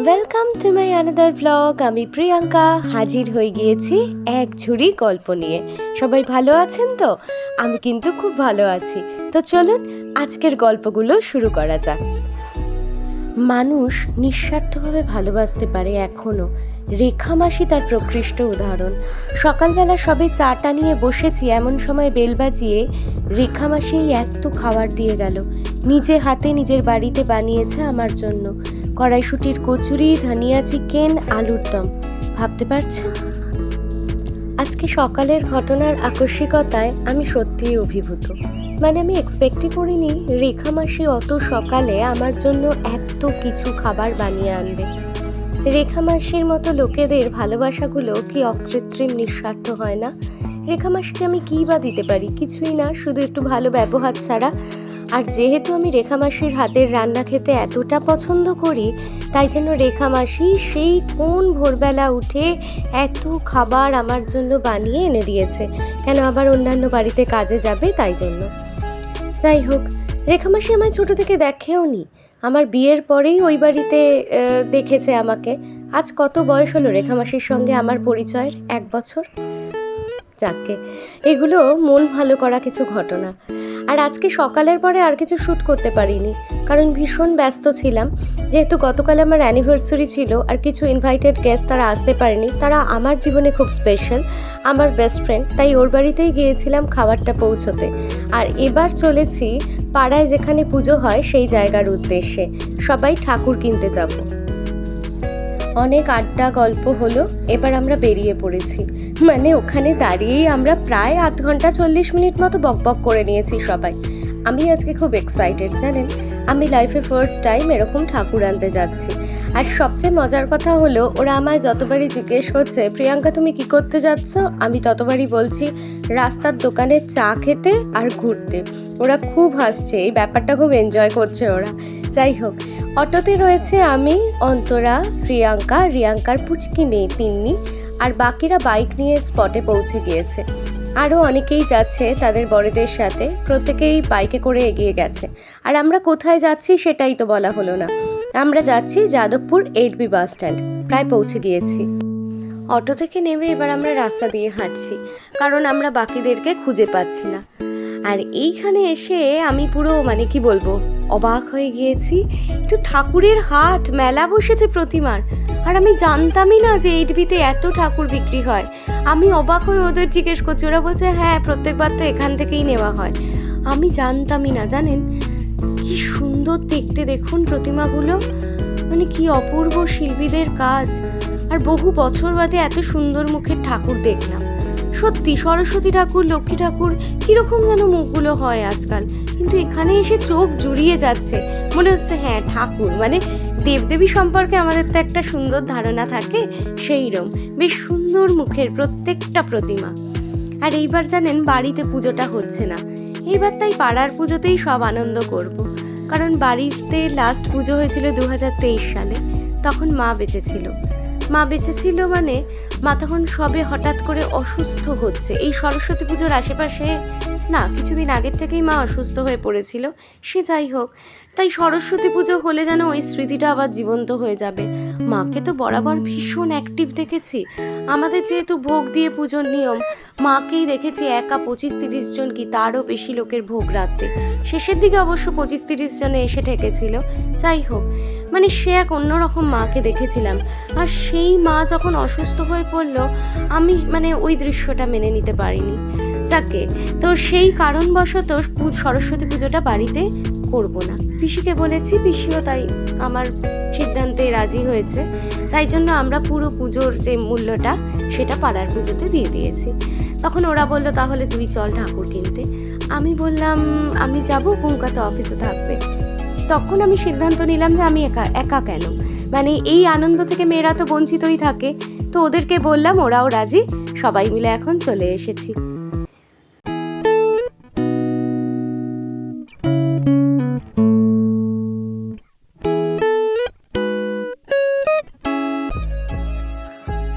Welcome to my another blog আমি প্রিয়াঙ্কা হাজির হয়ে গিয়েছি এক ঝুড়ি গল্প নিয়ে। সবাই ভালো আছেন তো? আমি কিন্তু খুব ভালো আছি। তো চলুন আজকের গল্পগুলো শুরু করা যাক। মানুষ নিঃস্বার্থভাবে ভালোবাসতে পারে এখনও রেখামাসি তার প্রকৃষ্ট উদাহরণ। সকালবেলা সবে চাটা নিয়ে বসেছি, এমন সময় বেল বাজিয়ে রেখামাসি এত খাবার দিয়ে গেল। নিজে হাতে নিজের বাড়িতে বানিয়েছে আমার জন্য। কড়াইশুটির কচুরি, ধনিয়া চিকেন, আলুর দম। ভাবতে পারছেন? আজকে সকালের ঘটনার আকস্মিকতায় আমি সত্যিই অভিভূত। মানে আমি এক্সপেক্টই করিনি রেখা মাসি অত সকালে আমার জন্য এত কিছু খাবার বানিয়ে আনবে। রেখা মাসির মতো লোকেদের ভালোবাসাগুলো কি অকৃত্রিম নিঃস্বার্থ হয় না? রেখা মাসিকে আমি কী বা দিতে পারি? কিছুই না, শুধু একটু ভালো ব্যবহার ছাড়া। আর যেহেতু আমি রেখা মাসির হাতের রান্না খেতে এতটা পছন্দ করি, তাই জন্য রেখা মাসি সেই কোন ভোরবেলা উঠে এত খাবার আমার জন্য বানিয়ে এনে দিয়েছে। কেন আবার অন্যান্য বাড়িতে কাজে যাবে তাই জন্য। যাই হোক, রেখা মাসি আমায় ছোটো থেকে দেখেও নি আমার বিয়ের পরেই ওই বাড়িতে দেখেছে আমাকে। আজ কত বয়স হলো রেখামাসির সঙ্গে আমার পরিচয়ের? এক বছর? যাকে এগুলো মন ভালো করা কিছু ঘটনা। আর আজকে সকালের পরে আর কিছু শ্যুট করতে পারিনি। কারণ ভীষণ ব্যস্ত ছিলাম। যেহেতু গতকাল আমার অ্যানিভার্সারি ছিল আর কিছু ইনভাইটেড গেস্ট তারা আসতে পারেনি, তারা আমার জীবনে খুব স্পেশাল আমার বেস্ট ফ্রেন্ড তাই ওর বাড়িতেই গিয়েছিলাম খাবারটা পৌঁছোতে। আর এবার চলেছি পাড়ায় যেখানে পুজো হয় সেই জায়গার উদ্দেশ্যে। সবাই ঠাকুর কিনতে যাব। অনেক আড্ডা গল্প হলো, এবার আমরা বেরিয়ে পড়েছি। মানে ওখানে দাঁড়িয়েই আমরা প্রায় আধ ঘণ্টা চল্লিশ মিনিট মতো বকবক করে নিয়েছি সবাই। আমি আজকে খুব এক্সাইটেড জানেন? আমি লাইফে ফার্স্ট টাইম এরকম ঠাকুর আনতে যাচ্ছি। আর সবচেয়ে মজার কথা হলো, ওরা আমায় যতবারই জিজ্ঞেস করছে, প্রিয়াঙ্কা, তুমি কি করতে যাচ্ছ? আমি ততবারই বলছি, রাস্তার দোকানে চা খেতে আর ঘুরতে। ওরা খুব হাসছে, এই ব্যাপারটা খুব এনজয় করছে ওরা। যাই হোক, অটোতে রয়েছে আমি, অন্তরা, প্রিয়াঙ্কা, রিয়াঙ্কার পুচকি মেয়ে, তিন্নি। আর বাকিরা বাইক নিয়ে স্পটে পৌঁছে গিয়েছে। আরও অনেকেই যাচ্ছে তাদের বড়দের সাথে, প্রত্যেকেই বাইকে করে এগিয়ে গেছে। আর আমরা কোথায় যাচ্ছি সেটাই তো বলা হলো না। আমরা যাচ্ছি Jadavpur eight B bus stand, প্রায় পৌঁছে গিয়েছি। অটো থেকে নেমে এবার আমরা রাস্তা দিয়ে হাঁটছি, কারণ আমরা বাকিদেরকে খুঁজে পাচ্ছি না। আর এইখানে এসে আমি পুরো মানে কি বলব, অবাক হয়ে গিয়েছি। একটু ঠাকুরের হাট, মেলা বসেছে প্রতিমার। আর আমি জানতামই না যে এইটবিতে এত ঠাকুর বিক্রি হয়। আমি অবাক হয়ে ওদের জিজ্ঞেস করছি, ওরা বলছে হ্যাঁ প্রত্যেকবার তো এখান থেকেই নেওয়া হয়। আমি জানতামই না, জানেন? কি সুন্দর দেখতে দেখুন প্রতিমাগুলো। মানে কি অপূর্ব শিল্পীদের কাজ। আর বহু বছর বাদে এত সুন্দর মুখের ঠাকুর দেখলাম। সত্যি সরস্বতী ঠাকুর, লক্ষ্মী ঠাকুর, কীরকম যেন মুখগুলো হয় আজকাল। কিন্তু এখানে এসে চোখ জুড়িয়ে যাচ্ছে। মনে হচ্ছে হ্যাঁ ঠাকুর। মানে দেবদেবী সম্পর্কে আমাদের তো একটা সুন্দর ধারণা থাকে সেই রম বেশ সুন্দর মুখের প্রত্যেকটা প্রতিমা। আর এইবার জানেন, বাড়িতে পুজোটা হচ্ছে না। এইবার তাই পাড়ার পুজোতেই সব আনন্দ করব। কারণ বাড়িতে লাস্ট পুজো হয়েছিল দু হাজার তেইশ সালে। তখন মা বেঁচে ছিল মা বেঁচে ছিল মানে মা তখন সবে হঠাৎ করে অসুস্থ হচ্ছে। এই সরস্বতী পুজোর আশেপাশে না, কিছুদিন আগের থেকেই মা অসুস্থ হয়ে পড়েছিল। সে যাই হোক, তাই সরস্বতী পুজো হলে যেন ওই স্মৃতিটা আবার জীবন্ত হয়ে যাবে। মাকে তো বরাবর ভীষণ অ্যাক্টিভ দেখেছি। আমাদের যেহেতু ভোগ দিয়ে পুজোর নিয়ম, মাকেই দেখেছি একা পঁচিশ তিরিশ জন কি তারও বেশি লোকের ভোগ রাখতে শেষের দিকে অবশ্য পঁচিশ তিরিশ জনে এসে ঠেকেছিল। যাই হোক মানে সে এক অন্যরকম মাকে দেখেছিলাম। আর সেই মা যখন অসুস্থ হয়ে পড়ল, আমি মানে ওই দৃশ্যটা মেনে নিতে পারিনি। যাকে, তো সেই কারণবশত সরস্বতী পুজোটা বাড়িতে করব না। পিসিকে বলেছি, পিসিও তাই আমার সিদ্ধান্তে রাজি হয়েছে। তাই জন্য আমরা পুরো পুজোর যে মূল্যটা, সেটা পাড়ার পুজোতে দিয়ে দিয়েছি। তখন ওরা বলল, তাহলে তুই চল ঠাকুর কিনতে। আমি বললাম, আমি যাব পুঙ্কা তো অফিসে থাকবে। তখন আমি সিদ্ধান্ত নিলাম যে আমি একা একা কেন? মানে এই আনন্দ থেকে মেয়েরা তো বঞ্চিতই থাকে। তো ওদেরকে বললাম, ওরাও রাজি। সবাই মিলে এখন চলে এসেছি।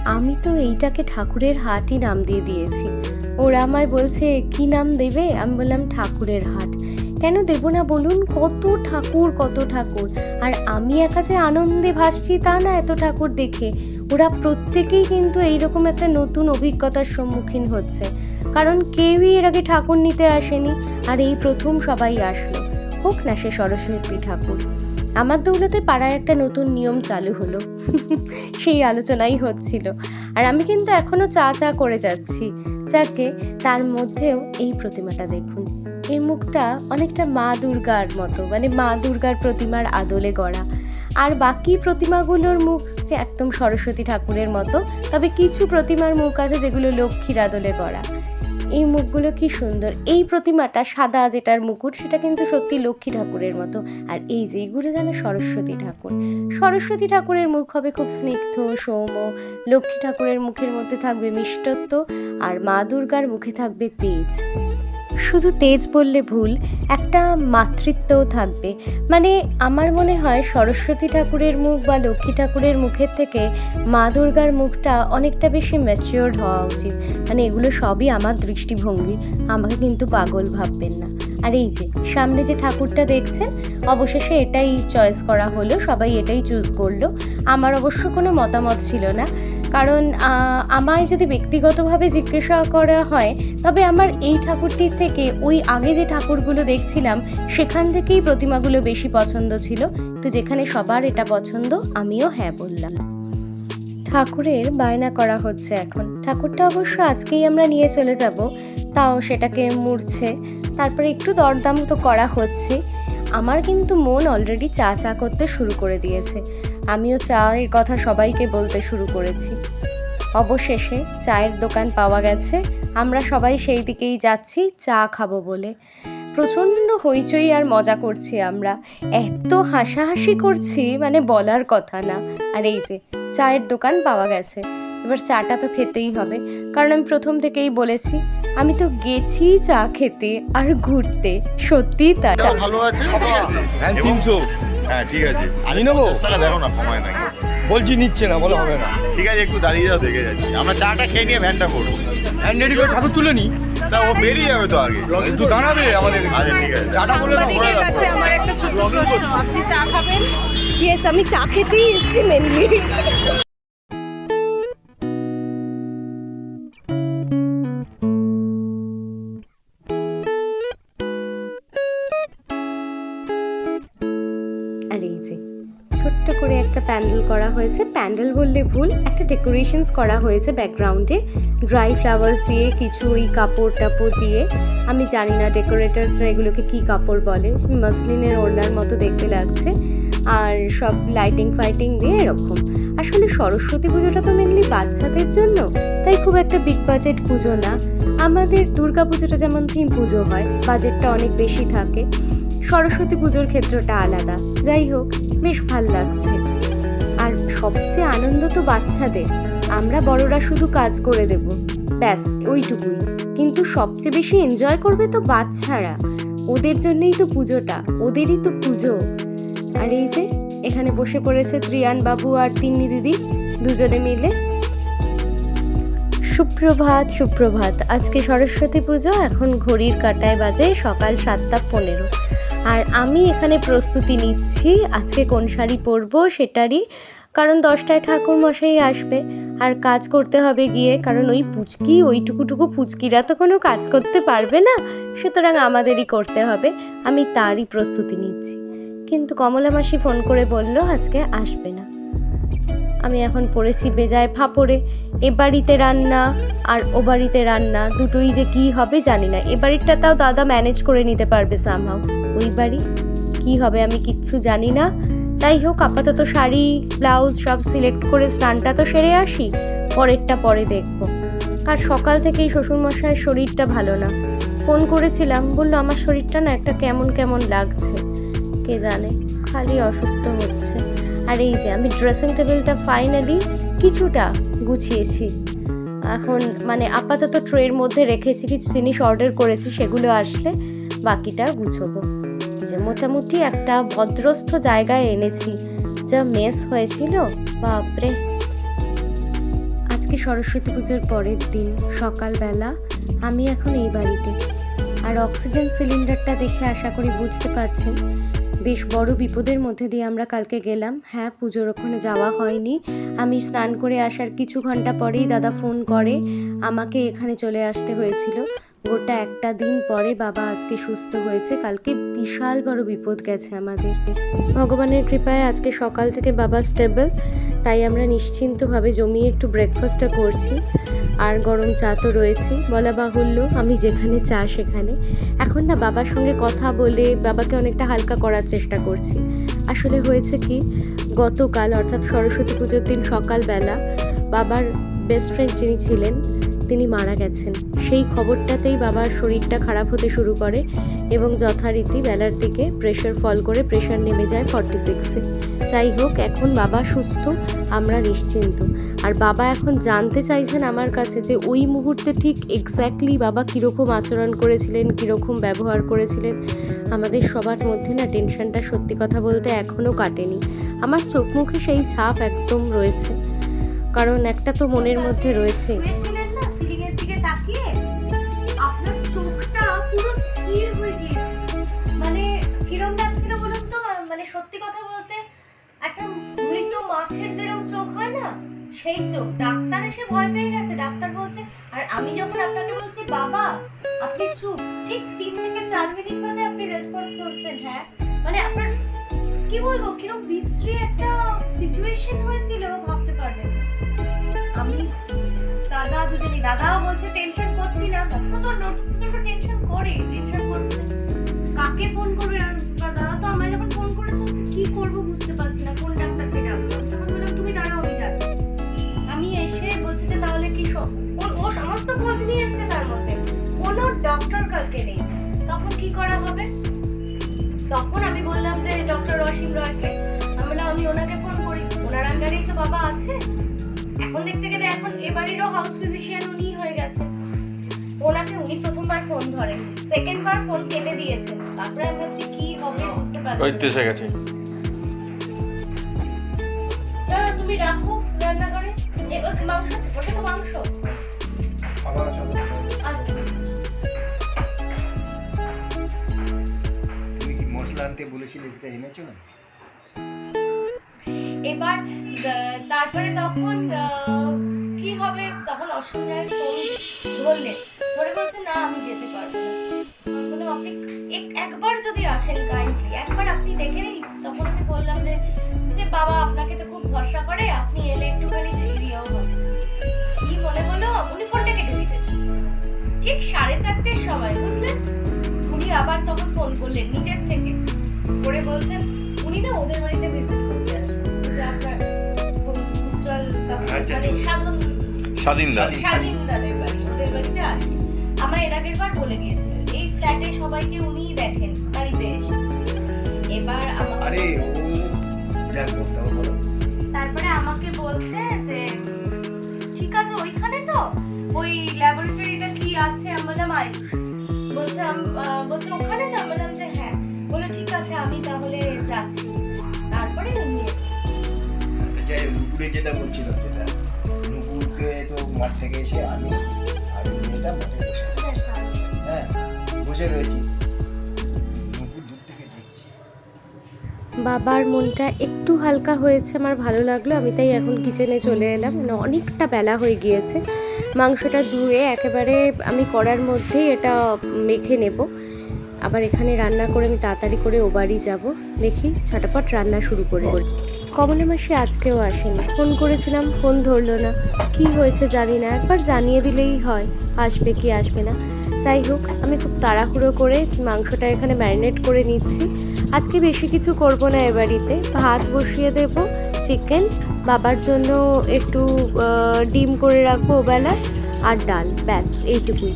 আমি তো এইটাকে ঠাকুরের হাটই নাম দিয়ে দিয়েছি। ওরা আমায় বলছে, কি নাম দেবে? আমি বললাম, ঠাকুরের হাট। কেন দেব না বলুন? কত ঠাকুর কত ঠাকুর। আর আমি একা যে আনন্দে ভাসছি তা না এত ঠাকুর দেখে। ওরা প্রত্যেকেই কিন্তু এইরকম একটা নতুন অভিজ্ঞতার সম্মুখীন হচ্ছে। কারণ কেউই এর আগে ঠাকুর নিতে আসেনি, আর এই প্রথম সবাই আসলো। হোক না সে সরস্বতী ঠাকুর। আমার দৌলতে পাড়ায় একটা নতুন নিয়ম চালু হলো। সেই আলোচনাই হচ্ছিল। আর আমি কিন্তু এখনও চা চা করে যাচ্ছি। যাকে তার মধ্যেও এই প্রতিমাটা দেখুন। এই মুখটা অনেকটা মা দুর্গার মতো মানে মা দুর্গার প্রতিমার আদলে গড়া। আর বাকি প্রতিমাগুলোর মুখ একদম সরস্বতী ঠাকুরের মতো, তবে কিছু প্রতিমার মুখ আছে যেগুলো লক্ষ্মীর আদলে গড়া। এই মুখগুলো কি সুন্দর। এই প্রতিমাটা সাদা যেটার মুকুট, সেটা কিন্তু সত্যি লক্ষ্মী ঠাকুরের মতো। আর এই যে এইগুলো যেন সরস্বতী ঠাকুর। সরস্বতী ঠাকুরের মুখ হবে খুব স্নিগ্ধ, সৌম্য। লক্ষ্মী ঠাকুরের মুখের মধ্যে থাকবে মিষ্টত্ব আর মা দুর্গার মুখে থাকবে তেজ। শুধু তেজ বললে ভুল, একটা মাতৃত্বও থাকবে। মানে আমার মনে হয় সরস্বতী ঠাকুরের মুখ বা লক্ষ্মী ঠাকুরের মুখের থেকে মা দুর্গার মুখটা অনেকটা বেশি ম্যাচিওর্ড হওয়া উচিত। মানে এগুলো সবই আমার দৃষ্টিভঙ্গি, আমাকে কিন্তু পাগল ভাববেন না। আর এই যে, সামনে যে ঠাকুরটা দেখছেন, অবশেষে এটাই চয়েস করা হলো, সবাই এটাই চুজ করল। আমার অবশ্য কোনো মতামত ছিল না। কারণ আমায় যদি ব্যক্তিগতভাবে জিজ্ঞাসা করা হয়, তবে আমার এই ঠাকুরটির থেকে ওই আগে যে ঠাকুরগুলো দেখছিলাম, সেখান থেকেই প্রতিমাগুলো বেশি পছন্দ ছিল। তো যেখানে সবার এটা পছন্দ, আমিও হ্যাঁ বললাম। ঠাকুরের বায়না করা হচ্ছে এখন। ঠাকুরটা অবশ্য আজকেই আমরা নিয়ে চলে যাব। তাও সেটাকে মুড়ছে। তারপরে একটু দরদাম তো করা হচ্ছে। আমার কিন্তু মন অলরেডি চা চা করতে শুরু করে দিয়েছে। আমিও চায়ের কথা সবাইকে বলতে শুরু করেছি। অবশেষে চায়ের দোকান পাওয়া গেছে। আমরা সবাই সেই দিকেই যাচ্ছি চা খাব বলে। প্রচণ্ড হইচই আর মজা করছি আমরা। এত হাসাহাসি করছি মানে বলার কথা না। আর এই যে চায়ের দোকান পাওয়া গেছে। এবার চাটা তো খেতেই হবে। কারণ আমি প্রথম থেকেই বলেছি আমি তো গেছি চা খেতে আর ঘুরতে। সত্যি তাই। ভালো আছে আছে হ্যাঁ ঠিক আছে। আমি নেব? পঞ্চাশ টাকা দেখো না কমায় নাকি। বলছি নিচ্ছে না বলে হবে না। ঠিক আছে একটু দাঁড়িয়ে যাও দেখে যাচ্ছি। আমরা চাটা খেয়ে নিয়ে ভ্যানটা করব। ভ্যান রেডি করে ঠাকুর তুলে নি। তা ও বেরিয়ে যাবে তো আগে। একটু দাঁড়াবে আমাদের। আচ্ছা ঠিক আছে। চাটা বলে কাছে আমার একটা ছোট্ট প্রশ্ন আপনি চা খাবেন? ইয়েস আমি চা খেতেই এসেছি মেনলি প্যান্ডেল করা হয়েছে। প্যান্ডেল বললে ভুল, একটা ডেকোরেশনস করা হয়েছে ব্যাকগ্রাউন্ডে ড্রাই ফ্লাওয়ার্স দিয়ে কিছু ওই কাপড় টাপড় দিয়ে। আমি জানি না ডেকোরেটার্সরা এগুলোকে কী কাপড় বলে। মাসলিনের ওড়নার মতো দেখতে লাগছে। আর সব লাইটিং ফাইটিং দিয়ে এরকম। আসলে সরস্বতী পুজোটা তো মেনলি বাচ্চাদের জন্য, তাই খুব একটা বিগ বাজেট পুজো না। আমাদের দুর্গা পুজোটা যেমন থিম পুজো হয় বাজেটটা অনেক বেশি থাকে। সরস্বতী পুজোর ক্ষেত্রটা আলাদা। যাই হোক, বেশ ভালো লাগছে। সবচেয়ে আনন্দ তো বাচ্চাদের। আমরা বড়রা শুধু কাজ করে দেব। ব্যাস, ওইটুকুই। কিন্তু সবচেয়ে বেশি এনজয় করবে তো বাচ্চারা। ওদের জন্যই তো পুজোটা, ওদেরই তো পুজো। আর এই যে, এখানে বসে পড়েছে ত্রিয়ান বাবু আর তিন্নি দিদি, দুজনে মিলে। সুপ্রভাত সুপ্রভাত। আজকে সরস্বতী পুজো, এখন ঘড়ির কাটায় বাজে সকাল সাতটা পনেরো। আর আমি এখানে প্রস্তুতি নিচ্ছি, আজকে কোন শাড়ি পরবো সেটারই কারণ দশটায় ঠাকুর মশাই আসবে। আর কাজ করতে হবে গিয়ে, কারণ ওই পুচকি, ওইটুকুটুকু পুচকিরা তো কোনো কাজ করতে পারবে না। সুতরাং আমাদেরই করতে হবে। আমি তারই প্রস্তুতি নিচ্ছি। কিন্তু কমলা মাসি ফোন করে বলল, আজকে আসবে না। আমি এখন পড়েছি বেজায় ফাপড়ে। এ বাড়িতে রান্না আর ও বাড়িতে রান্না দুটোই যে কি হবে জানি না। এ বাড়িটা তাও দাদা ম্যানেজ করে নিতে পারবে সামহাও ওই বাড়ি? কি হবে আমি কিচ্ছু জানি না। যাই হোক, আপাতত শাড়ি, ব্লাউজ সব সিলেক্ট করে স্নানটা তো সেরে আসি, পরেরটা পরে দেখব। আর সকাল থেকেই শ্বশুরমশাইয়ের শরীরটা ভালো না। ফোন করেছিলাম, বলল, আমার শরীরটা না একটা কেমন কেমন লাগছে। কে জানে, খালি অসুস্থ হচ্ছে। আর এই যে, আমি ড্রেসিং টেবিলটা ফাইনালি কিছুটা গুছিয়েছি। এখন মানে আপাতত ট্রের মধ্যে রেখেছি, কিছু জিনিস অর্ডার করেছি, সেগুলো আসলে বাকিটা গুছোবো। মোটামুটি একটা ভদ্রস্থ জায়গায় এনেছি। যা মেস হয়েছিল, বাপরে। আজকে সরস্বতী পুজোর পরের দিন, সকালবেলা, আমি এখন এই বাড়িতে। আর অক্সিজেন সিলিন্ডারটা দেখে আশা করি বুঝতে পারছেন, বেশ বড় বিপদের মধ্যে দিয়ে আমরা কালকে গেলাম। হ্যাঁ পুজোর ওখানে যাওয়া হয়নি। আমি স্নান করে আসার কিছু ঘণ্টা পরেই দাদা ফোন করে, আমাকে এখানে চলে আসতে হয়েছিল। গোটা একটা দিন পরে বাবা আজকে সুস্থ হয়েছে। কালকে বিশাল বড় বিপদ গেছে আমাদের। ভগবানের কৃপায় আজকে সকাল থেকে বাবা স্টেবল তাই আমরা নিশ্চিন্তভাবে জমিয়ে একটু ব্রেকফাস্টটা করছি। আর গরম চা তো রয়েছে। বলা বাহুল্য, আমি যেখানে চা, সেখানে। এখন না বাবার সঙ্গে কথা বলে বাবাকে অনেকটা হালকা করার চেষ্টা করছি। আসলে হয়েছে কি, গতকাল অর্থাৎ সরস্বতী পুজোর দিন সকালবেলা বাবার বেস্ট ফ্রেন্ড যিনি ছিলেন তিনি মারা গেছেন। সেই খবরটাতেই বাবার শরীরটা খারাপ হতে শুরু করে এবং যথারীতি বেলার দিকে প্রেশার ফল করে প্রেশার নেমে যায় ফর্টি সিক্সে যাই হোক, এখন বাবা সুস্থ, আমরা নিশ্চিন্ত। আর বাবা এখন জানতে চাইছেন আমার কাছে যে ওই মুহূর্তে ঠিক এক্স্যাক্টলি বাবা কীরকম আচরণ করেছিলেন, কীরকম ব্যবহার করেছিলেন, আমাদের সবার মধ্যে না টেনশনটা সত্যি কথা বলতে এখনও কাটেনি। আমার চোখ মুখে সেই ছাপ একদম রয়েছে। কারণ একটা তো মনের মধ্যে রয়েছে। মাছের যেরকম চোখ হয় না, সেই চোখ। ডাক্তার এসে ভয় পেয়ে গেছে। ডাক্তার বলছে, আর আমি যখন আপনাকে বলছি, বাবা, আপনি চুপ। ঠিক তিন থেকে চার মিনিট বাদে আপনি রেসপন্স করছেন। হ্যাঁ? মানে আপনার, কি বলব, কিরম বিশ্রী একটা সিচুয়েশন হয়েছিল, ভাবতে পারবেন আমি, দাদা দুজনেই দাদাও বলছে টেনশন করছি না। প্রচণ্ড প্রচণ্ড টেনশন করে টেনশন করছে। কাকে ফোন করবে? দাদা তো আমায় যখন ফোন করে কি করব বুঝতে পারছি না। খোঁজ নিয়ে এসছে তার মধ্যে কোনো ডক্টর কালকে নেই। তখন কি করা হবে? তখন আমি বললাম যে ডক্টর অসীম রয়কে। আমি বললাম আমি ওনাকে ফোন করি। ওনার আন্ডারেই তো বাবা আছে। এখন দেখতে গেলে এখন এবারেরও হাউস ফিজিশিয়ান উনি হয়ে গেছে। ওনাকে উনি প্রথমবার ফোন ধরেন। সেকেন্ড বার ফোন কেটে দিয়েছেন। তারপরে আমি ভাবছি কি হবে বুঝতে পারছি ওই তো। এসে গেছে। তুমি রাখো রান্নাঘরে। এ, মাংস ওটা তো মাংস। আচ্ছা তুমি কি মশলা আনতে বলেছিলে সেটা এনেছো না এবার তারপরে তখন কি হবে? তখন অসীম রায় ফোন ধরলেন ধরে বলছে, না, আমি যেতে পারব না। বললাম, আপনি এক- একবার যদি আসেন কাইন্ডলি একবার আপনি দেখে নিন। তখন আমি বললাম যে যে বাবা, আপনাকে তো খুব ভরসা করে, আপনি এলে একটুখানি ইয়েও হবে। কি মনে হলো উনি ফোনটা কেটে দিলেন ঠিক সাড়ে চারটের সময় বুঝলেন উনি আবার তখন ফোন করলেন নিজের থেকে। করে বলছেন উনি না ওদের বাড়িতে ভিজিট করতে আসবেন আপনার উজ্জ্বল আচ্ছা, মানে সাধন বাড়ি ওদের বাড়িতে আমার এর আগের বার বলে গিয়েছিল এই ফ্ল্যাটে সবাইকে উনিই দেখেন বাড়িতে এসে। এবার আরে ও তারপরে আমাকে বলছে যে আছে ওইখানে তো ওই ল্যাবরেটরিটা কি আছে আমি বললাম আয়ুষ। বলছে বলছে ওখানে তো আমি বললাম যে হ্যাঁ। বলে ঠিক আছে আমি তাহলে যাচ্ছি। তারপরে নুপুরে যেটা বলছিলাম যেটা নুপুরকে তো মাঠ থেকে এসে আমি আর মেয়েটা মাঠে বসে। আছে। হ্যাঁ বসে রয়েছি। বাবার মনটা একটু হালকা হয়েছে, আমার ভালো লাগল, আমি তাই এখন কিচেনে চলে এলাম। মানে অনেকটা বেলা হয়ে গিয়েছে। মাংসটা ধুয়ে একেবারে আমি করার মধ্যেই এটা মেখে নেব। আবার এখানে রান্না করে আমি তাড়াতাড়ি করে ও বাড়ি যাব। দেখি ছটাপট রান্না শুরু করে কমলা মাসি আজকেও আসেনি। ফোন করেছিলাম, ফোন ধরলো না। কি হয়েছে জানি না, একবার জানিয়ে দিলেই হয়, আসবে কি আসবে না। যাই হোক, আমি খুব তাড়াহুড়ো করে মাংসটা এখানে ম্যারিনেট করে নিচ্ছি। আজকে বেশি কিছু করব না এ বাড়িতে। ভাত বসিয়ে দেব চিকেন বাবার জন্য একটু ডিম করে রাখব ওবেলা আর ডাল, ব্যাস, এইটুকুই।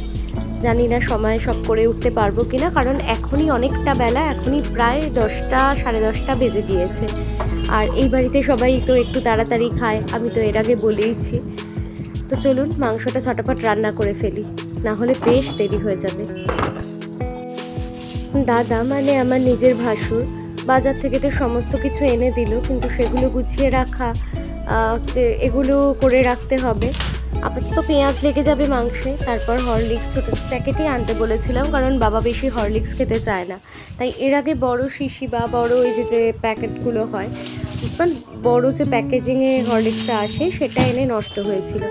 জানি না সময় সব করে উঠতে পারব কিনা, কারণ এখনই অনেকটা বেলা, এখনই প্রায় দশটা, সাড়ে দশটা বেজে গিয়েছে। আর এই বাড়িতে সবাই তো একটু তাড়াতাড়ি খায়, আমি তো এর আগে বলেইছি। তো চলুন, মাংসটা ছটাপট রান্না করে ফেলি, না হলে বেশ দেরি হয়ে যাবে। দাদা মানে আমার নিজের ভাসুর। বাজার থেকে তো সমস্ত কিছু এনে দিল, কিন্তু সেগুলো গুছিয়ে রাখা এগুলো করে রাখতে হবে। আপাতত পেঁয়াজ লেগে যাবে মাংসে, তারপর হরলিক্স ছোটো প্যাকেটই আনতে বলেছিলাম, কারণ বাবা বেশি হরলিক্স খেতে চায় না। তাই এর আগে বড় শিশি বা বড় ওই যে যে প্যাকেটগুলো হয় মানে বড় যে প্যাকেজিংয়ে হরলিক্সটা আসে, সেটা এনে নষ্ট হয়েছিল।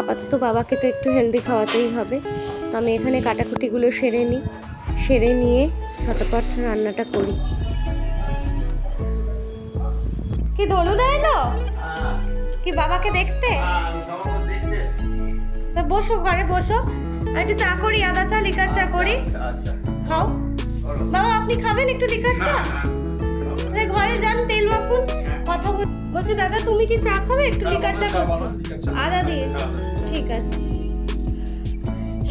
আপাতত বাবাকে তো একটু হেলদি খাওয়াতেই হবে। তো আমি এখানে কাটাকুটিগুলো সেরে নিই। সেরে নিয়ে ছটাপট রান্নাটা করি। কি ধনু দেয় না কি বাবাকে দেখতে? তা বসো ঘরে বসো। আর একটু চা করি আদা চা লিকার চা করি। খাও। বাবা আপনি খাবেন একটু লিকার চা? ঘরে যান তেল মাখুন কথা বল বলছি দাদা তুমি কি চা খাবে? একটু লিকার চা করছি। আদা দিয়ে। ঠিক আছে।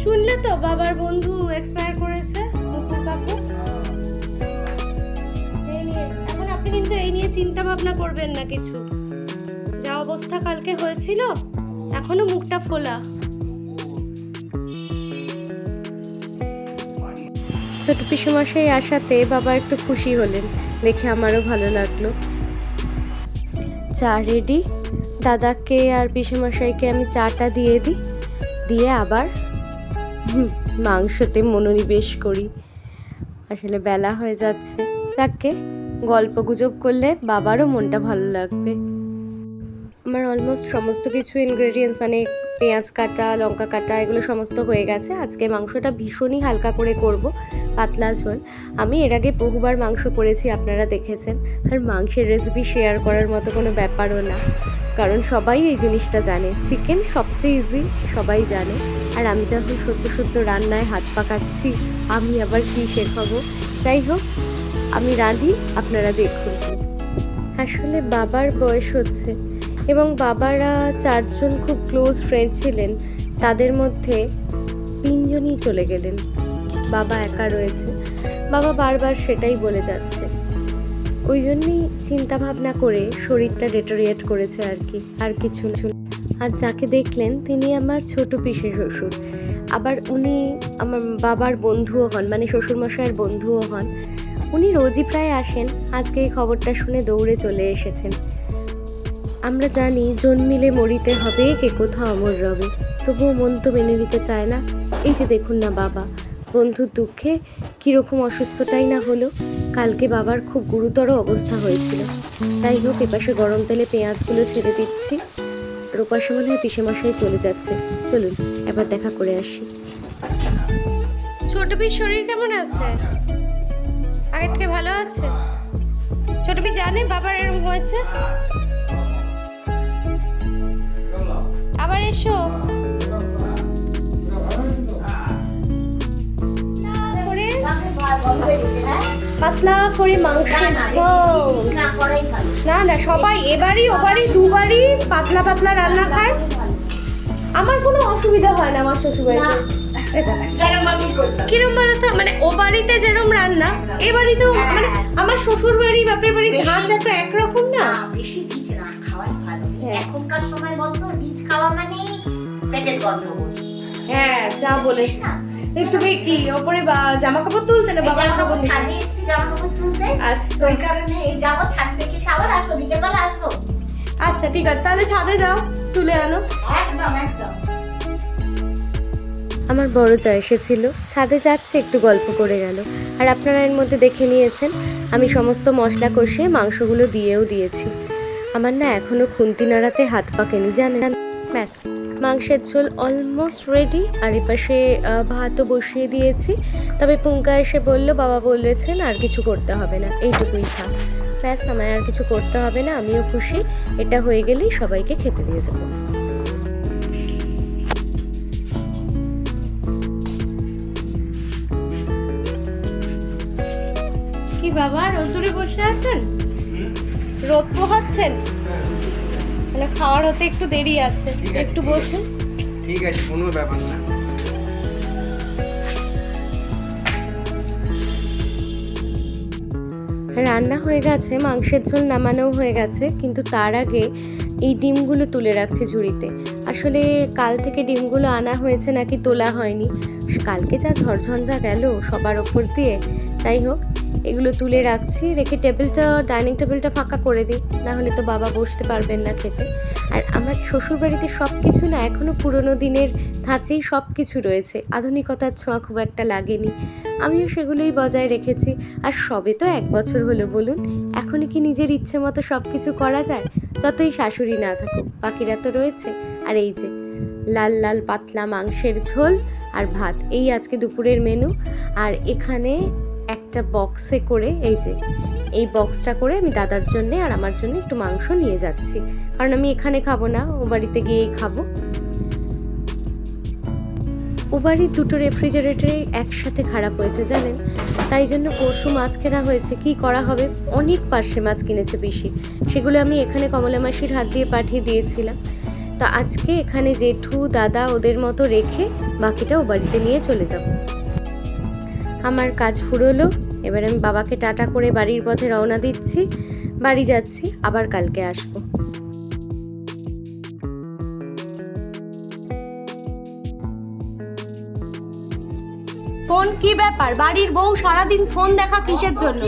শুনলে তো বাবার বন্ধু এক্সপায়ার করেছে। চিন্তা ভাবনা করবেন না কিছু। যা অবস্থা কালকে হয়েছিল, এখনও মুখটা ফোলা। ছোট পিসুমশাই আসাতে বাবা একটু খুশি হলেন, দেখে আমারও ভালো লাগল। চা রেডি দাদাকে আর পিসুমশাইকে আমি চাটা দিয়ে দিই, দিয়ে আবার মাংসতে মনোনিবেশ করি। আসলে বেলা হয়ে যাচ্ছে। যাকে গল্প গুজব করলে বাবারও মনটা ভালো লাগবে। আমার অলমোস্ট সমস্ত কিছু ইনগ্রেডিয়েন্টস মানে পেঁয়াজ কাটা, লঙ্কা কাটা, এগুলো সমস্ত হয়ে গেছে। আজকে মাংসটা ভীষণই হালকা করে করব, পাতলা ঝোল। আমি এর আগে বহুবার মাংস করেছি, আপনারা দেখেছেন। আর মাংসের রেসিপি শেয়ার করার মতো কোনো ব্যাপারও না। কারণ সবাই এই জিনিসটা জানে। চিকেন সবচেয়ে ইজি সবাই জানে। আর আমি তো এখন সত্য সত্য রান্নায় হাত পাকাচ্ছি। আমি আবার কী শেখাবো? যাই হোক আমি রাঁধি, আপনারা দেখুন। আসলে বাবার বয়স হচ্ছে এবং বাবারা চারজন খুব ক্লোজ ফ্রেন্ড ছিলেন। তাদের মধ্যে তিনজনই চলে গেলেন। বাবা একা রয়েছে। বাবা বারবার সেটাই বলে যাচ্ছে। ওই জন্যই চিন্তাভাবনা করে শরীরটা ডেটোরিয়েট করেছে আর কি, আর কিছু আর যাকে দেখলেন, তিনি আমার ছোট পিসে শ্বশুর। আবার উনি আমার বাবার বন্ধুও হন মানে শ্বশুরমশাইয়ের বন্ধুও হন। উনি রোজই প্রায় আসেন। আজকে এই খবরটা শুনে দৌড়ে চলে এসেছেন। আমরা জানি জন্মিলে মরিতে হবে কে কোথাও অমর রবে। তবুও মন তো মেনে নিতে চায় না। এই যে দেখুন না বাবা, বন্ধুর দুঃখে কীরকম অসুস্থটাই না হলো। কালকে বাবার খুব গুরুতর অবস্থা হয়েছিল। তাই হোক, এপাশে গরম তেলে পেঁয়াজগুলো ছেড়ে দিচ্ছি। আর ওপাশে মনে হয় পিসেমশাই চলে যাচ্ছে। চলুন, এবার দেখা করে আসি। ছোট পিস শরীর কেমন আছে? আগের থেকে ভালো আছে? ছোট পি জানে বাবার এরকম হয়েছে? আবার এসো। পাতলা করে মাংস। না না সবাই এবারই ওবারই দুবারই পাতলা পাতলা রান্না খায়। আমার কোনো অসুবিধা হয় না আমার শ্বশুরবাড়িতে। কিরম বলতো মানে ও বাড়িতে যেরকম রান্না এ বাড়ি তো মানে আমার শ্বশুর বাড়ি বাপের বাড়ি ধাঁচা তো একরকম না? বেশি রিচ না খাওয়াই ভালো। হ্যাঁ। এখনকার সময় বলতো রিচ খাওয়া মানেই পেটের গন্ডগোল। হ্যাঁ যা বলেছ তুমি কি ওপরে জামা কাপড় তুলতে না বাবার কাপড়? ছাদে এসেছি জামা কাপড় তুলতে? আচ্ছা। ওই কারণে এই যাব ছাদ থেকে আবার আসব বিকেলবেলা আসব। আচ্ছা ঠিক আছে। তাহলে ছাদে যাও তুলে আনো। একদম একদম। আমার বড় যা এসেছিল। ছাদে যাচ্ছে, একটু গল্প করে গেল। আর আপনারা এর মধ্যে দেখে নিয়েছেন, আমি সমস্ত মশলা কষিয়ে মাংসগুলো দিয়েও দিয়েছি। আমার না এখনও খুন্তি নাড়াতে হাত পাকেনি, জানেন? ব্যাস, মাংসের ঝোল অলমোস্ট রেডি আর এপাশে ভাতও বসিয়ে দিয়েছি। তবে পুঙ্কা এসে বলল, বাবা বলেছেন আর কিছু করতে হবে না, এইটুকুই থাক ব্যাস, আমায় আর কিছু করতে হবে না, আমিও খুশি। এটা হয়ে গেলেই সবাইকে খেতে দিয়ে দেবো। বাবা রোদ্দুরে বসে আছেন? রোদ পোহাচ্ছেন? মানে খাওয়ার হতে একটু দেরি আছে। একটু বসুন। ঠিক আছে কোনো ব্যাপার না। রান্না হয়ে গেছে মাংসের ঝোল নামানোও হয়ে গেছে কিন্তু তার আগে এই ডিমগুলো তুলে রাখছি ঝুড়িতে। আসলে কাল থেকে ডিমগুলো আনা হয়েছে নাকি তোলা হয়নি। কালকে যা ঝড়ঝঞ্ঝা গেল সবার ওপর দিয়ে। যাই হোক এগুলো তুলে রাখছি, রেখে টেবিলটা, ডাইনিং টেবিলটা ফাঁকা করে দিই, না হলে তো বাবা বসতে পারবেন না খেতে। আর আমার শ্বশুরবাড়িতে সব কিছু না এখনও পুরনো দিনের ধাঁচেই সব কিছু রয়েছে। আধুনিকতার ছোঁয়া খুব একটা লাগেনি। আমিও সেগুলোই বজায় রেখেছি। আর সবে তো এক বছর হলো বলুন, এখনই কি নিজের ইচ্ছে মতো সব কিছু করা যায়? যতই শাশুড়ি না থাকুক, বাকিরা তো রয়েছে। আর এই যে, লাল লাল পাতলা মাংসের ঝোল আর ভাত, এই আজকে দুপুরের মেনু আর এখানে একটা বক্সে করে, এই যে, এই বক্সটা করে আমি দাদার জন্যে আর আমার জন্য একটু মাংস নিয়ে যাচ্ছি। কারণ আমি এখানে খাব না, ও বাড়িতে গিয়েই খাব। ও বাড়ির দুটো রেফ্রিজারেটরে একসাথে খারাপ হয়েছে, জানেন? তাই জন্য পরশু মাছ কেনা হয়েছে। কি করা হবে? অনেক পার্শে মাছ কিনেছে বেশি সেগুলো আমি এখানে কমলা মাসির হাত দিয়ে পাঠিয়ে দিয়েছিলাম। তো আজকে এখানে জেঠু, দাদা ওদের মতো রেখে বাকিটা ও বাড়িতে নিয়ে চলে যাব। আমার কাজ ফুরোলো এবার আমি বাবাকে টাটা করে বাড়ির পথে রওনা দিচ্ছি। বাড়ি যাচ্ছি আবার কালকে আসব। ফোন কি ব্যাপার? বাড়ির বউ সারাদিন ফোন দেখা কিসের জন্য?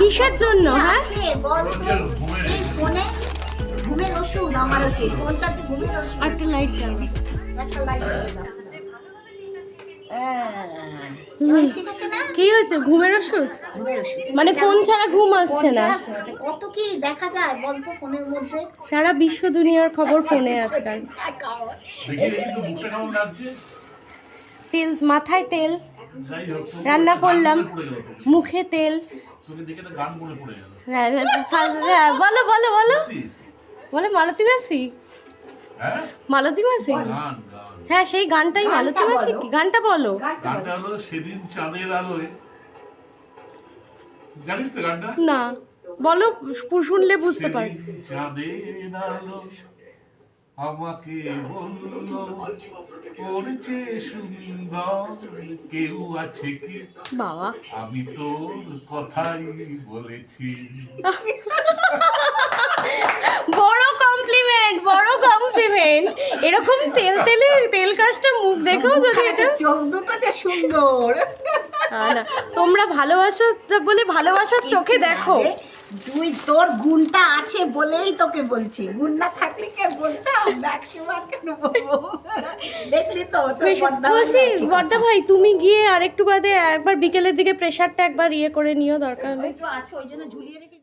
কিসের জন্য হ্যাঁ? আছে? বল তো? এই ফোনে? ঘুমের ওষুধ আমার হচ্ছে। ফোনটা হচ্ছে ঘুমের ওষুধ। একটা লাইট জ্বালা একটা লাইট জ্বালিয়ে দাও। হ্যাঁ, এবার ঠিক আছে না কি হয়েছে? ঘুমের ওষুধ? মানে ফোন ছাড়া ঘুম আসছে না। কত কি দেখা যায় বলতো ফোনের মধ্যে? সারা বিশ্ব দুনিয়ার খবর ফোনে আজকাল। তেল মাথায় তেল। রান্না করলাম। মুখে তেল। হ্যাঁ, হ্যাঁ, বলো বলো বলো। বলো মালতী মাসি। মালতী মাসি? হ্যাঁ সেই গানটাই ভালো। তুমি কি? গানটা বলো। গানটা হলো সেদিন চাঁদের আলোয়। জানিস তো গানটা? না। বলো শুনলে বুঝতে পারি চাঁদের আলো আমাকে বলল করেছে সুন্দর কেউ আছে কি? বাবা। আমি তোর কথাই বলেছি। বড় কমপ্লিমেন্ট বড় কমপ্লিমেন্ট এরকম তেল তেলের তেল কাজটা মুখ দেখো যদি এটা চোখ দুটো যে সুন্দর। তোমরা ভালোবাসো বলে ভালোবাসার চোখে দেখো। তুই তোর গুণটা আছে বলেই তোকে বলছি। গুণ না থাকলে কে বলতাম? ম্যাক্সিমাম কেন বলব? দেখলি তো বলছি বর্দা ভাই তুমি গিয়ে আরেকটু বাদে একবার বিকেলের দিকে প্রেশারটা একবার ইয়ে করে নিও দরকার হলে। আছে ওই জন্য ঝুলিয়ে রেখে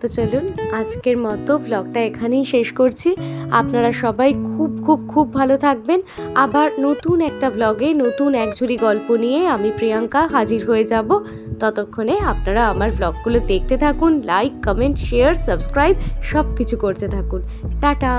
তো চলুন আজকের মতো ব্লগটা এখানেই শেষ করছি। আপনারা সবাই খুব খুব খুব ভালো থাকবেন। আবার নতুন একটা ব্লগে নতুন এক ঝুড়ি গল্প নিয়ে আমি প্রিয়াঙ্কা হাজির হয়ে যাব। ততক্ষণে আপনারা আমার ব্লগগুলো দেখতে থাকুন লাইক কমেন্ট শেয়ার সাবস্ক্রাইব সব কিছু করতে থাকুন। টাটা!